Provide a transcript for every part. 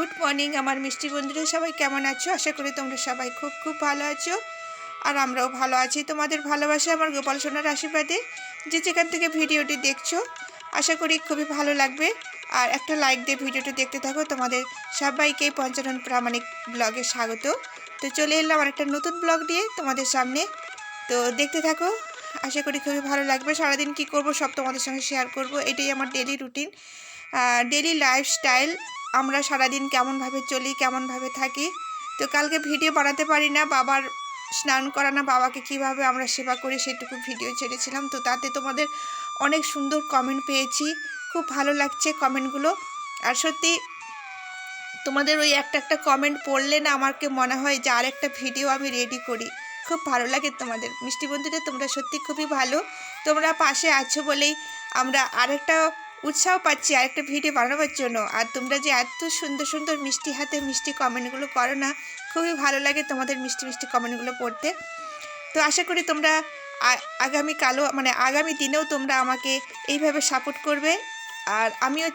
Good morning আমার মিষ্টি বন্ধুরা, সবাই কেমন আছো? আশা করি তোমরা সবাই খুব খুব ভালো আছো আর আমরাও ভালো আছি। তোমাদের ভালোবাসা, আমার গোপাল সোনার আশীর্বাদে যে যেখান থেকে ভিডিওটি দেখছ, আশা করি খুবই ভালো লাগবে। আর একটা লাইক দিয়ে ভিডিওটি দেখতে থাকো। তোমাদের সবাইকে পঞ্চানন প্রামাণিক ব্লগে স্বাগত। তো চলে এলাম আর একটা নতুন ব্লগ দিয়ে তোমাদের সামনে। তো দেখতে থাকো, আশা করি খুবই ভালো লাগবে। সারাদিন কি করব সব তোমাদের সঙ্গে শেয়ার করব। এটাই আমার ডেলি রুটিন ডেলি লাইফস্টাইল আমরা সারাদিন কেমনভাবে চলি, কেমনভাবে থাকি? তো কালকে ভিডিও বানাতে পারি না, বাবার স্নান করানো, বাবাকে কীভাবে আমরা সেবা করি সেটুকু ভিডিও ছেড়েছিলাম। তো তাতে তোমাদের অনেক সুন্দর কমেন্ট পেয়েছি। খুব ভালো লাগছে কমেন্টগুলো আর সত্যি, তোমাদের ওই একটা একটা কমেন্ট পড়লে না আমাকে মনে হয় যে আরেকটা ভিডিও আমি রেডি করি। খুব ভালো লাগে তোমাদের। মিষ্টি বন্ধুদের তোমরা সত্যি খুবই ভালো। তোমরা পাশে আছো বলেই আমরা আরেকটা উৎসাহ পাচ্ছি আরেকটা ভিডিও বানাবার জন্য। আর তোমরা যে এত সুন্দর সুন্দর মিষ্টি হাতে মিষ্টি কমেন্টগুলো করো না, খুবই ভালো লাগে তোমাদের মিষ্টি মিষ্টি কমেন্টগুলো পড়তে। তো আশা করি তোমরা আগামী কালও মানে আগামী দিনেও তোমরা আমাকে এইভাবে সাপোর্ট করবে। আর আমিও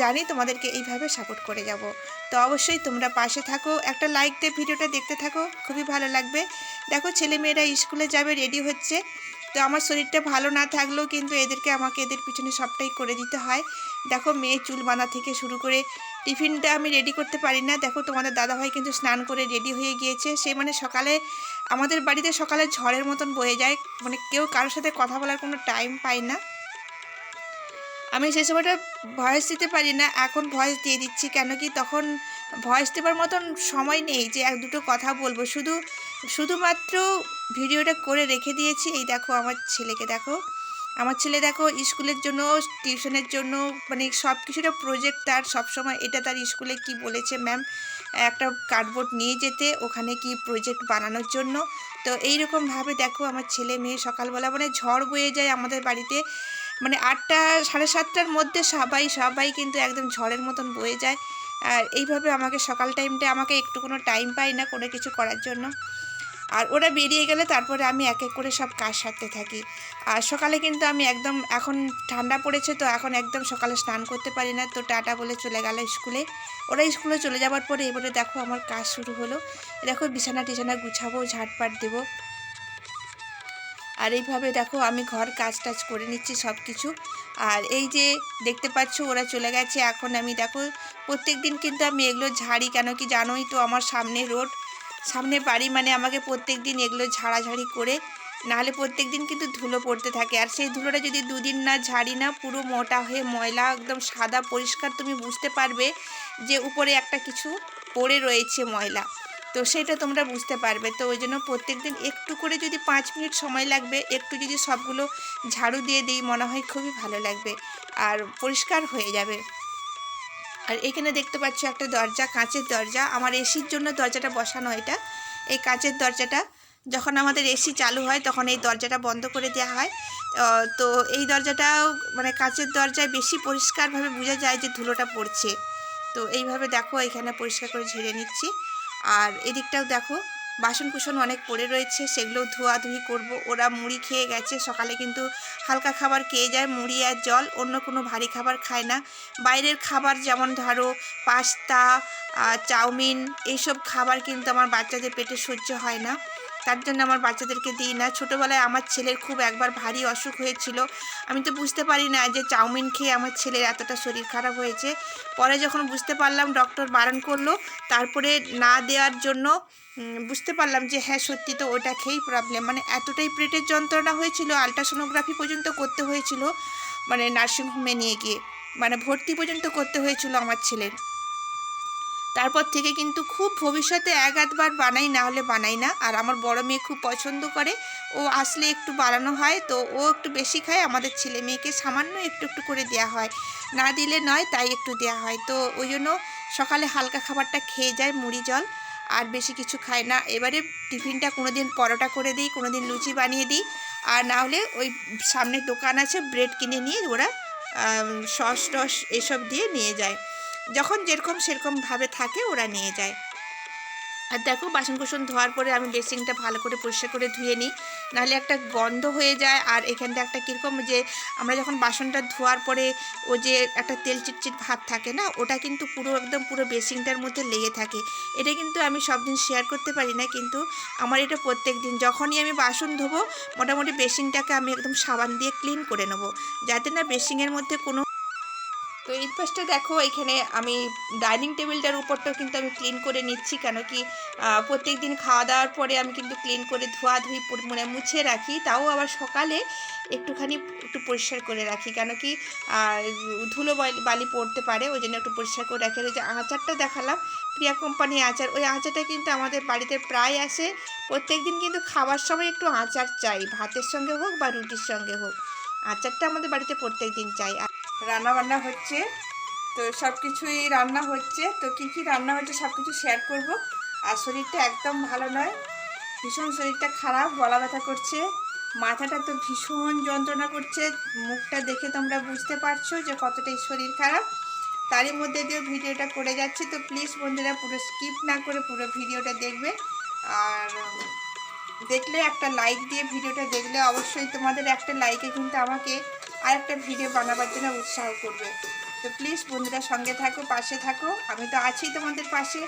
জানি তোমাদেরকে এইভাবে সাপোর্ট করে যাব। তো অবশ্যই তোমরা পাশে থাকো, একটা লাইক দিয়ে ভিডিওটা দেখতে থাকো, খুবই ভালো লাগবে। দেখো, ছেলেমেয়েরা স্কুলে যাবে রেডি হচ্ছে। তো আমার শরীরটা ভালো না থাকলেও কিন্তু এদেরকে আমাকে এদের পিছনে সবটাই করে দিতে হয়। দেখো মেয়ে চুল বাঁধা থেকে শুরু করে টিফিনটা আমি রেডি করতে পারি না। দেখো তোমাদের দাদাভাই কিন্তু স্নান করে রেডি হয়ে গিয়েছে। সে মানে সকালে আমাদের বাড়িতে সকালে ঝড়ের মতন বয়ে যায়। মানে কেউ কারোর সাথে কথা বলার কোনো টাইম পায় না। আমি সে সময়টা ভয়েস দিতে পারি না। এখন ভয়েস দিয়ে দিচ্ছি কেন কি? তখন ভয়েস দেবার মতন সময় নেই যে এক দুটো কথা বলব। শুধু, শুধুমাত্র ভিডিওটা করে রেখে দিয়েছি। এই দেখো আমার ছেলেকে দেখো। আমার ছেলে দেখো স্কুলের জন্য, টিউশনের জন্য মানে সব কিছুটা প্রজেক্ট তার। সবসময় এটা তার স্কুলে কি বলেছে ম্যাম একটা কার্ডবোর্ড নিয়ে যেতে, ওখানে কি প্রজেক্ট বানানোর জন্য। তো এই এইরকমভাবে দেখো আমার ছেলে মেয়ে সকালবেলা মানে ঝড় বয়ে যায় আমাদের বাড়িতে। মানে আটটা, সাড়ে সাতটার মধ্যে সবাই সবাই কিন্তু একদম ঝড়ের মতন বয়ে যায়। আর এইভাবে আমাকে সকাল টাইমটা আমাকে একটু কোনো টাইম পাই না কোনো কিছু করার জন্য। আর ওরা বেরিয়ে গেলে তারপরে আমি এক এক করে সব কাজ সারতে থাকি। আর সকালে কিন্তু আমি একদম, এখন ঠান্ডা পড়েছে তো এখন একদম সকালে স্নান করতে পারি না। তো টাটা বলে চলে গেল স্কুলে। ওরা স্কুলে চলে যাওয়ার পরে এবারে দেখো আমার কাজ শুরু হলো। দেখো বিছানা টিছানা গুছাবো ঝাটপাট দেবো। আর এইভাবে দেখো আমি ঘর কাজ টাজ করে নিচ্ছি সব কিছু আর এই যে দেখতে পাচ্ছ ওরা চলে গেছে। এখন আমি দেখো প্রত্যেক দিন কিন্তু আমি এগুলো ঝাড়ি, কেন কি জানোই তো আমার সামনে রোড। সামনে বাড়ি মানে আমাকে প্রত্যেক দিন এগুলো ঝাড়াঝাড়ি করে, নাহলে প্রত্যেক দিন কিন্তু ধুলো পড়তে থাকে। আর সেই ধুলোটা যদি দুদিন না ঝাড়ি না, পুরো মোটা হয়ে ময়লা একদম সাদা পরিষ্কার, তুমি বুঝতে পারবে যে উপরে একটা কিছু পড়ে রয়েছে ময়লা। তো সেটা তোমরা বুঝতে পারবে। তো ওই জন্য প্রত্যেক দিন একটু করে যদি পাঁচ মিনিট সময় লাগবে, একটু যদি সবগুলো ঝাড়ু দিয়ে দিই, মনে হয় খুবই ভালো লাগবে। আর পরিষ্কার হয়ে যাবে। আর এখানে দেখতে পাচ্ছ একটা দরজা, কাঁচের দরজা। আমার এসির জন্য দরজাটা বসানো এটা। এই কাঁচের দরজাটা, যখন আমাদের এসি চালু হয়, তখন এই দরজাটা বন্ধ করে দেওয়া হয়। তো এই দরজাটাও মানে কাঁচের দরজায় বেশি পরিষ্কারভাবে বোঝা যায় যে ধুলোটা পড়ছে। তো এইভাবে দেখো, এখানে পরিষ্কার করে ঝেড়ে নিচ্ছি। আর এদিকটাও দেখো বাসন কুসন অনেক পড়ে রয়েছে, সেগুলো ধোয়াধুয়ি করব। ওরা মুড়ি খেয়ে গেছে, সকালে কিন্তু হালকা খাবার খেয়ে যায়, মুড়ি আর জল, অন্য কোনো ভারী খাবার খায় না। বাইরের খাবার যেমন ধরো পাস্তা চাউমিন, এইসব খাবার কিন্তু আমার বাচ্চাদের পেটে সহ্য হয় না। তার জন্য আমার বাচ্চাদেরকে দিই না। ছোটোবেলায় আমার ছেলের খুব একবার ভারী অসুখ হয়েছিল। আমি তো বুঝতে পারি না যে চাউমিন খেয়ে আমার ছেলের এতটা শরীর খারাপ হয়েছে। পরে যখন বুঝতে পারলাম, ডক্টর বারণ করল। তারপরে না দেওয়ার জন্য বুঝতে পারলাম যে হ্যাঁ সত্যি তো ওটা খেয়েই প্রবলেম মানে এতটাই পেটের যন্ত্রণা হয়েছিল আলট্রাসোনোগ্রাফি পর্যন্ত করতে হয়েছিল মানে নার্সিংহোমে নিয়ে গিয়ে। মানে ভর্তি পর্যন্ত করতে হয়েছিল আমার ছেলের। তারপর থেকে কিন্তু খুব ভবিষ্যতে এক আধবার বানাই, না হলে বানাই না। আর আমার বড় মেয়ে খুব পছন্দ করে। ও আসলে একটু বানানো হয়, তো ও একটু বেশি খায়। আমাদের ছেলে মেয়েকে সামান্য একটু একটু করে দেওয়া হয়। না দিলে নয়, তাই একটু দেওয়া হয়। তো ওই জন্য সকালে হালকা খাবারটা খেয়ে যায় মুড়ি জল, আর বেশি কিছু খায় না। এবারে টিফিনটা কোনো দিন পরোটা করে দিই কোনো দিন লুচি বানিয়ে দিই। আর না হলে ওই সামনে দোকান আছে, ব্রেড কিনে নিয়ে ওরা সস টস এসব দিয়ে নিয়ে যায়। যখন যেরকম সেরকমভাবে থাকে, ওরা নিয়ে যায়। আর দেখো বাসন কোসন ধোয়ার পরে আমি বেসিনটা ভালো করে পরিষ্কার করে ধুয়ে নিই। নাহলে একটা গন্ধ হয়ে যায়, আর এখানটা একটা কীরকম যে, আমরা যখন বাসনটা ধোয়ার পরে ও যে একটা তেল চিটচিট ভাব থাকে না, ওটা কিন্তু পুরো একদম পুরো বেসিনটার মধ্যে লেগে থাকে। এটা কিন্তু আমি সব দিন শেয়ার করতে পারি না, কিন্তু আমার এটা প্রত্যেক দিন যখনই আমি বাসন ধোবো, মোটামুটি বেসিনটাকে আমি একদম সাবান দিয়ে ক্লিন করে নেব। যাতে না বেসিনের মধ্যে কোনো এই পাশটা দেখো, এখানে আমি ডাইনিং টেবিলটার উপরটাও কিন্তু আমি ক্লিন করে নিচ্ছি কেন কি প্রত্যেক দিন খাওয়া দাওয়ার পরে আমি কিন্তু ক্লিন করে ধোয়াধুয়ি পরি- মানে মুছে রাখি, তাও আবার সকালে একটুখানি একটু পরিষ্কার করে রাখি কেন কি ধুলো বালি- পড়তে পারে ওই জন্য একটু পরিষ্কার করে রাখি। ওই যে আচারটা দেখালাম, প্রিয়া কোম্পানির আচার, ওই আচারটা কিন্তু আমাদের বাড়িতে প্রায় আসে প্রত্যেক দিন কিন্তু খাওয়ার সময় একটু আচার চাই, ভাতের সঙ্গে হোক বা রুটির সঙ্গে হোক, আচারটা আমাদের বাড়িতে প্রত্যেক দিন চাই। রান্না বান্না হচ্ছে, তো সব কিছুই রান্না হচ্ছে, তো কি কি রান্না হচ্ছে সব কিছু শেয়ার করব। আর শরীরটা একদম ভালো নয়, ভীষণ শরীরটা খারাপ, গলা ব্যথা করছে, মাথাটা তো ভীষণ যন্ত্রণা করছে, মুখটা দেখে তোমরা বুঝতে পারছ যে কতটাই শরীর খারাপ। তারই মধ্যে দিয়ে ভিডিওটা করে যাচ্ছে, তো প্লিজ বন্ধুরা পুরো স্কিপ না করে পুরো ভিডিওটা দেখবে। আর দেখলে একটা লাইক দিয়ে ভিডিওটা দেখলে অবশ্যই তোমাদের একটা লাইকে কিন্তু আমাকে আর একটা ভিডিও বানাবার জন্য উৎসাহ করবে। তো প্লিজ বন্ধুরা সঙ্গে থাকো, পাশে থাকো। আমি তো আছি তোমাদের পাশে।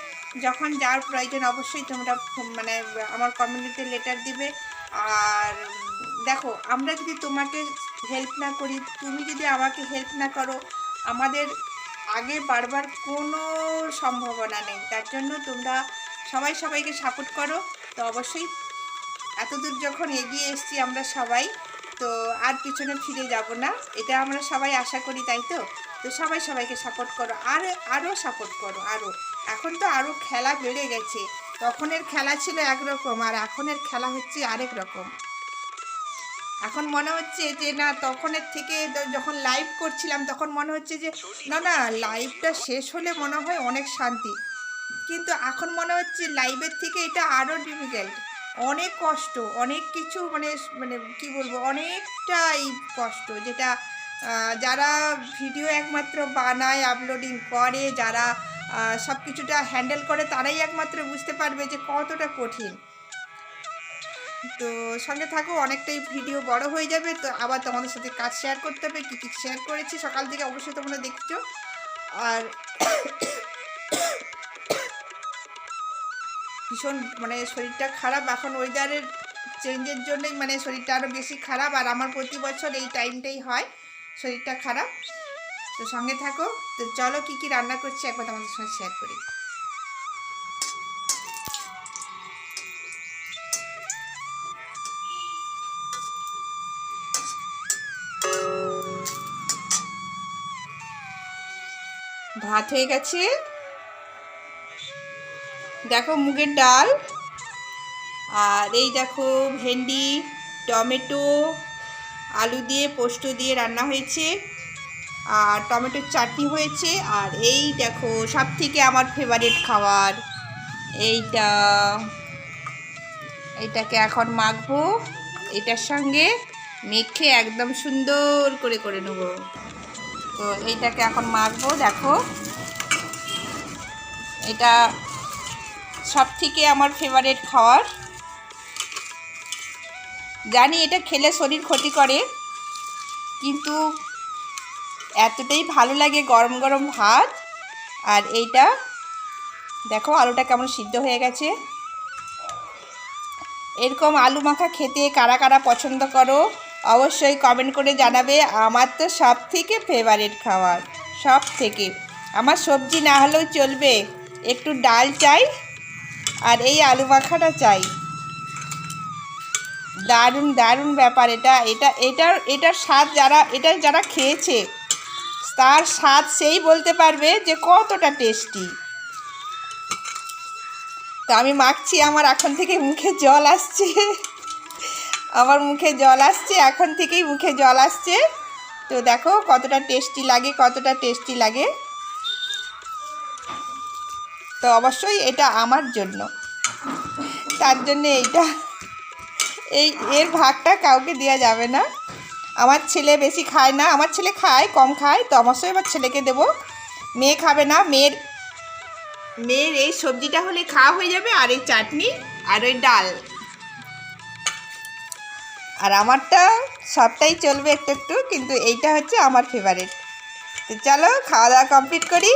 যখন যার প্রয়োজন অবশ্যই তোমরা মানে আমার কমিউনিটি লেটার দিবে। আর দেখো, আমরা যদি তোমাকে হেল্প না করি, তুমি যদি আমাকে হেল্প না করো, আমাদের আগে বারবার কোনো সম্ভাবনা নেই। তার জন্য তোমরা সবাই সবাইকে সাপোর্ট করো। তো অবশ্যই এতদূর যখন এগিয়ে এসেছি আমরা সবাই তো আর পিছনে ফিরে যাব না। এটা আমরা সবাই আশা করি, তাই তো? তো সবাই সবাইকে সাপোর্ট করো, আর আরও সাপোর্ট করো আরও এখন তো আরও খেলা বেড়ে গেছে। তখনের খেলা ছিল একরকম, আর এখনের খেলা হচ্ছে আরেক রকম। এখন মনে হচ্ছে যে, না, তখনের থেকে যখন লাইভ করছিলাম, তখন মনে হচ্ছে যে, না না লাইভটা শেষ হলে মনে হয় অনেক শান্তি। কিন্তু এখন মনে হচ্ছে লাইভের থেকে এটা আরও ডিফিকাল্ট অনেক কষ্ট, অনেক কিছু মানে মানে কি বলব, অনেকটাই কষ্ট। যেটা যারা ভিডিও একমাত্র বানায় আপলোডিং করে, যারা সব কিছুটা হ্যান্ডেল করে, তারাই একমাত্র বুঝতে পারবে যে কতটা কঠিন। তো সঙ্গে থাকো, অনেকটাই ভিডিও বড় হয়ে যাবে। তো আবার তোমাদের সাথে কাজ শেয়ার করতে হবে, কী কী শেয়ার করেছি, সকাল থেকে অবশ্যই তোমরা দেখছ। আর ভীষণ মানে শরীরটা খারাপ। এখন ওয়েদারের চেঞ্জের জন্যই মানে শরীরটা আরও বেশি খারাপ। আর আমার প্রতি বছর এই টাইমটাই হয় শরীরটা খারাপ। তো সঙ্গে থাকো। তো চলো কী কী রান্না করছি একবার তোমাদের সঙ্গে শেয়ার করি। ভাত হয়ে গেছে। দেখো মুগের ডাল। আর এই দেখো ভেন্ডি, টমেটো, আলু দিয়ে পোস্ত দিয়ে রান্না হয়েছে। আর টমেটোর চাটনি হয়েছে। আর এই দেখো সব থেকে আমার ফেভারিট খাবার। এইটা, এইটাকে এখন মাখবো। এটার সঙ্গে মেখে একদম সুন্দর করে করে নেব। তো এইটাকে এখন মাখবো, দেখো। এটা সব থেকে আমার ফেভারেট খাবার জানি এটা খেলে শরীর ক্ষতি করে, কিন্তু এতটাই ভালো লাগে গরম গরম ভাত, আর এইটা দেখো আলুটা কেমন সিদ্ধ হয়ে গেছে। এরকম আলু মাখা খেতে কারা কারা পছন্দ করো, অবশ্যই কমেন্ট করে জানাবে আমার তো সব থেকে ফেভারিট খাবার সব থেকে আমার সবজি না হলেও চলবে, একটু ডাল চাই আর এই আলু মাখাটা চাই। দারুণ দারুণ ব্যাপার এটা। এটা, এটার এটার স্বাদ যারা, এটা যারা খেয়েছে, তার স্বাদ সেই বলতে পারবে যে কতটা টেস্টি। তো আমি মাখছি, আমার এখন থেকে মুখে জল আসছে। আমার মুখে জল আসছে, এখন থেকেই মুখে জল আসছে। তো দেখো কতটা টেস্টি লাগে, কতটা টেস্টি লাগে। তো অবশ্যই এটা আমার জন্য। তার জন্য এইটা, এই এর ভাগটা কাউকে দেওয়া যাবে না। আমার ছেলে বেশি খায় না, আমার ছেলে খায়, কম খায়, তো অবশ্যই আমার ছেলেকে দেবো। মেয়ে খাবে না, মেয়ের মেয়ের এই সবজিটা হলে খাওয়া হয়ে যাবে আর এই চাটনি আর ওই ডাল। আর আমারটা সবটাই চলবে একটু একটু, কিন্তু এইটা হচ্ছে আমার ফেভারিট তো চলো, খাওয়া দাওয়া কমপ্লিট করি।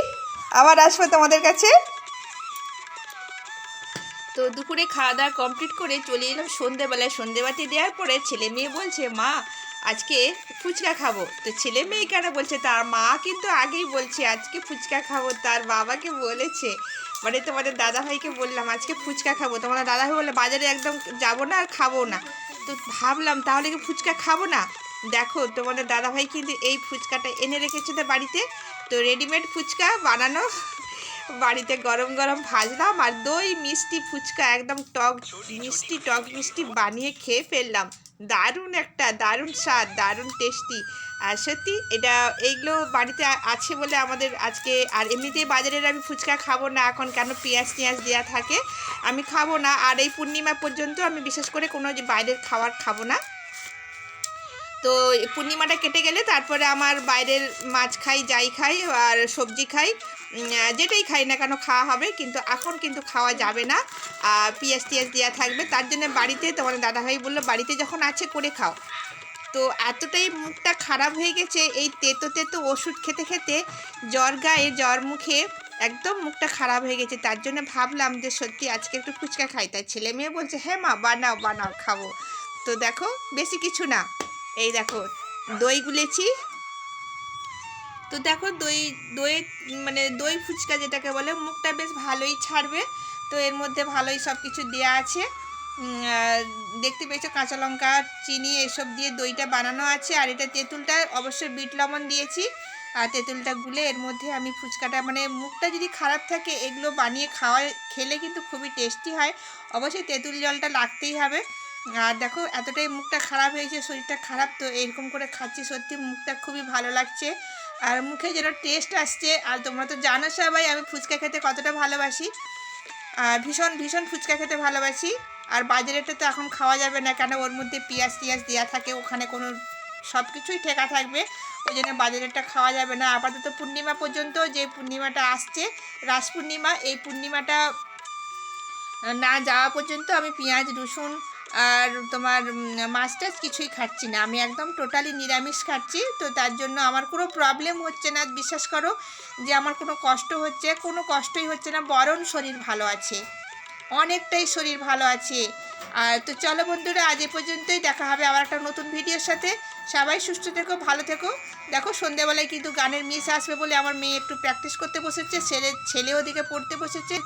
আবার আসব তোমাদের কাছে। তো দুপুরে খাওয়া দাওয়া কমপ্লিট করে চলে এলাম সন্ধেবেলায়। সন্ধেবাতি দেওয়ার পরে ছেলে মেয়ে বলছে, মা, আজকে ফুচকা খাব। তো ছেলে মেয়ে কেন বলছে, তার মা কিন্তু আগেই বলছে, আজকে ফুচকা খাব। তার বাবাকে বলেছে মানে তোমাদের দাদাভাইকে বললাম, আজকে ফুচকা খাব। তোমাদের দাদাভাই বলল, বাজারে একদম যাব না আর খাব না। তো ভাবলাম, তাহলে কি ফুচকা খাব না? দেখো, তোমাদের দাদাভাই কিন্তু এই ফুচকাটা এনে রেখেছে তো বাড়িতে। তো রেডিমেড ফুচকা বানানো বাড়িতে গরম গরম ভাজলাম আর দই, মিষ্টি, ফুচকা, একদম টক মিষ্টি টক মিষ্টি বানিয়ে খেয়ে ফেললাম। দারুণ একটা, দারুণ স্বাদ, দারুণ টেস্টি আর সত্যি এটা, এইগুলো বাড়িতে আছে বলে আমাদের আজকে, আর এমনিতেই বাজারের আমি ফুচকা খাব না, এখন কেন পেঁয়াজ টিয়াজ দেওয়া থাকে, আমি খাব না। আর এই পূর্ণিমা পর্যন্ত আমি বিশেষ করে কোনো বাইরের খাবার খাব না। তো পূর্ণিমাটা কেটে গেলে তারপরে আমার বাইরের মাছ খাই, যাই খাই, আর সবজি খাই। যেটাই খাই না কেন খাওয়া হবে, কিন্তু এখন কিন্তু খাওয়া যাবে না। পিঁয়াজ টিয়াজ দেওয়া থাকবে। তার জন্য বাড়িতে তোমার দাদাভাই বলল, বাড়িতে যখন আছে করে খাও। তো এতটাই মুখটা খারাপ হয়ে গেছে, এই তেতো তেতো ওষুধ খেতে খেতে জ্বর গায়ে, জ্বর মুখে একদম মুখটা খারাপ হয়ে গেছে। তার জন্য ভাবলাম যে, সত্যি আজকে একটু ফুচকা খাই। তাই ছেলে মেয়ে বলছে হ্যাঁ মা, বানাও বানাও, খাব। তো দেখো, বেশি কিছু না। এই দেখো, দই গুলেছি তো দেখো দই দই মানে দই ফুচকা যেটাকে বলে, মুখটা বেশ ভালোই ছাড়বে। তো এর মধ্যে ভালোই সব কিছু দেওয়া আছে দেখতে পেয়েছ কাঁচা লঙ্কা, চিনি, এসব দিয়ে দইটা বানানো আছে। আর এটা তেঁতুলটা অবশ্যই বিট লবণ দিয়েছি। আর তেঁতুলটা গুলে এর মধ্যে আমি ফুচকাটা মানে মুখটা যদি খারাপ থাকে, এগুলো বানিয়ে খাওয়া, খেলে কিন্তু খুবই টেস্টি হয়। অবশ্যই তেঁতুল জলটা লাগতেই হবে। আর দেখো এতটাই মুখটা খারাপ হয়েছে, শরীরটা খারাপ, তো এরকম করে খাচ্ছি, সত্যি মুখটা খুবই ভালো লাগছে। আর মুখে যেন টেস্ট আসছে, আর তোমরা তো জানো সবাই, আমি ফুচকা খেতে কতটা ভালোবাসি। আর ভীষণ ভীষণ ফুচকা খেতে ভালোবাসি। আর বাজারেটা তো এখন খাওয়া যাবে না, কেন ওর মধ্যে পেঁয়াজ টিয়াজ দেওয়া থাকে, ওখানে কোনো সব কিছুই ঠেকা থাকবে। ওই জন্য বাজারেরটা খাওয়া যাবে না। আপাতত পূর্ণিমা পর্যন্ত যে পূর্ণিমাটা আসছে, রাস পূর্ণিমা, এই পূর্ণিমাটা না যাওয়া পর্যন্ত আমি পেঁয়াজ, রসুন আর তোমার মাছ টাছ কিছুই খাচ্ছি না। আমি একদম টোটালি নিরামিষ খাচ্ছি, তো তার জন্য আমার কোনো প্রবলেম হচ্ছে না। বিশ্বাস করো যে আমার কোনো কষ্ট হচ্ছে, কোনো কষ্টই হচ্ছে না। বরং শরীর ভালো আছে। অনেকটাই শরীর ভালো আছে। আর তো চলো বন্ধুরা, আজ এ পর্যন্তই। দেখা হবে আবার একটা নতুন ভিডিওর সাথে। সবাই সুস্থ থেকো, ভালো থেকো। দেখো, সন্ধ্যেবেলায় কিন্তু গানের মিস আসবে বলে আমার মেয়ে একটু প্র্যাকটিস করতে বসেছে, ছেলে ছেলে ওদিকে পড়তে বসেছে।